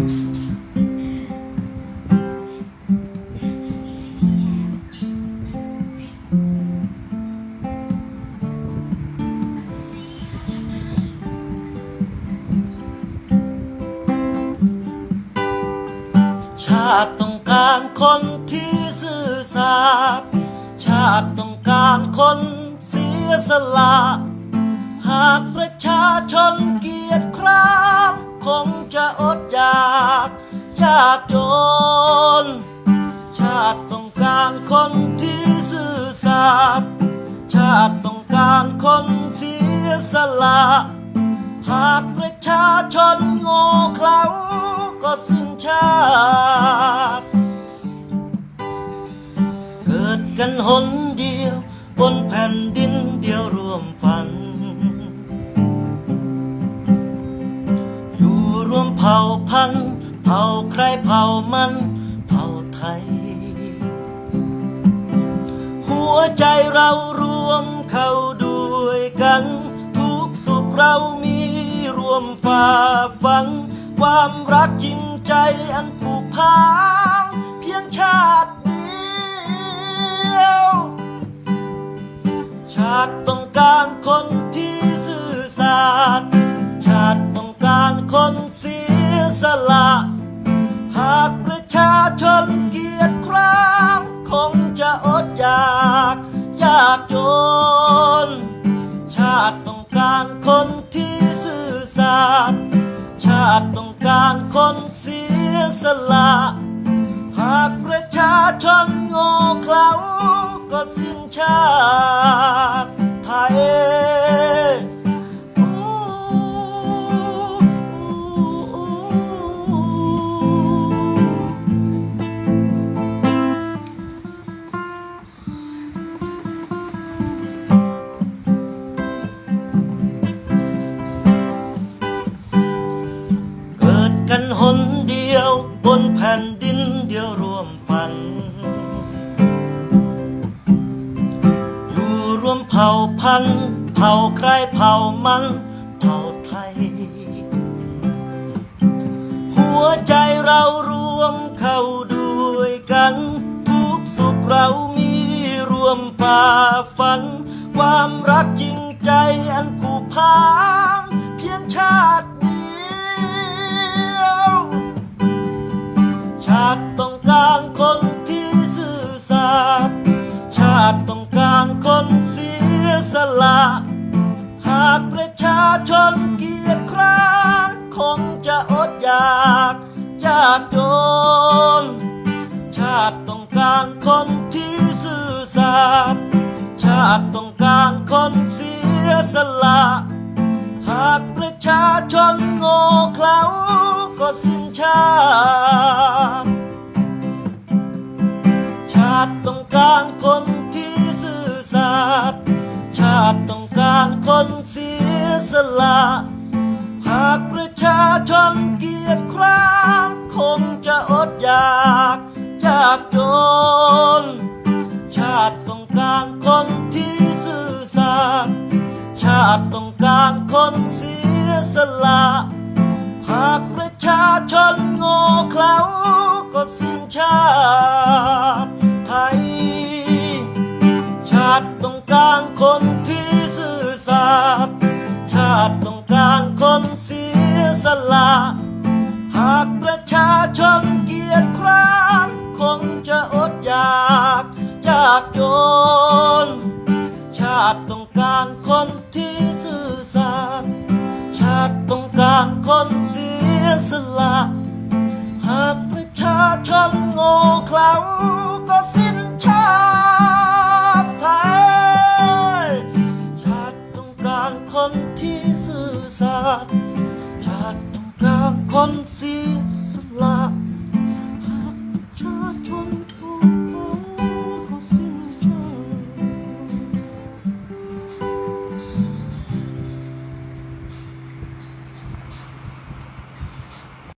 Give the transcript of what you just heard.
ชาติต้องการคนที่ซื่อสัตย์ชาติต้องการคนเสียสละ หากประชาชนเกียรติคร้านคงจะอดอยากากจนชาติต้องการคนที่ซื่อสัตย์ชาติต้องการคนเสียสละ หากประชาชนโง่เขลาก็สิ้นชาติ เกิดกันหนเดียวบนแผ่น รเผ่ามันเผ่าไทย หัวใจเรารวมเข้าด้วยกัน ทุกสุขเรามีรวมฝ่าฟันความรักจริงใจอันผูกพันเพียงชาติเดียว ชาติต้องการคนที่ซื่อสัตย์ชาติต้องการคนเสียสละากจน ชาติต้องการคนที่ซื่อสัตย์ชาติต้องการคนเสียสละ หากประชาชนโง่เขลาก็สิ้นชาติ ผ่าพันธุ์เผ่าใครเผ่ามันเผ่าไทย หัวใจเรารวมเข้าด้วยกัน ทุกสุขเรามีรวมฝ่าฟัน ความรักจริงใจอันผูกพันเพียงชาติเดียว ชาติต้องการคนที่ซื่อสัตย์ชาติต้อง ละหากประชาชนเกียรติคร้านคงจะอดอยากยากจน ชาติต้องการคนที่ซื่อสัตย์ชาติต้องการคนเสียสละ หากประชาชนโง่เขลาก็สิ้นชาติ คนเสียสละ หากประชาชนเกียรติคร้านคงจะอดอยากยากจน ชาติต้องการคนที่ซื่อสัตย์ชาติต้องการคนเสียสละ หากประชาชนโง่เขลาก็สิ้นชาติไทย ชาติต้องการคนที่ ชาชนเกียรติคร้านคงจะอดอยากยากจน ชาติต้องการคนที่ซื่อสัตย์ชาติต้องการคนเสียสละ หากประชาชนโง่เขลาก็สิ้นชาติไทยชาติต้องการคนที่ซื่อสัตย์ชาติต้องการคนเสีย lot.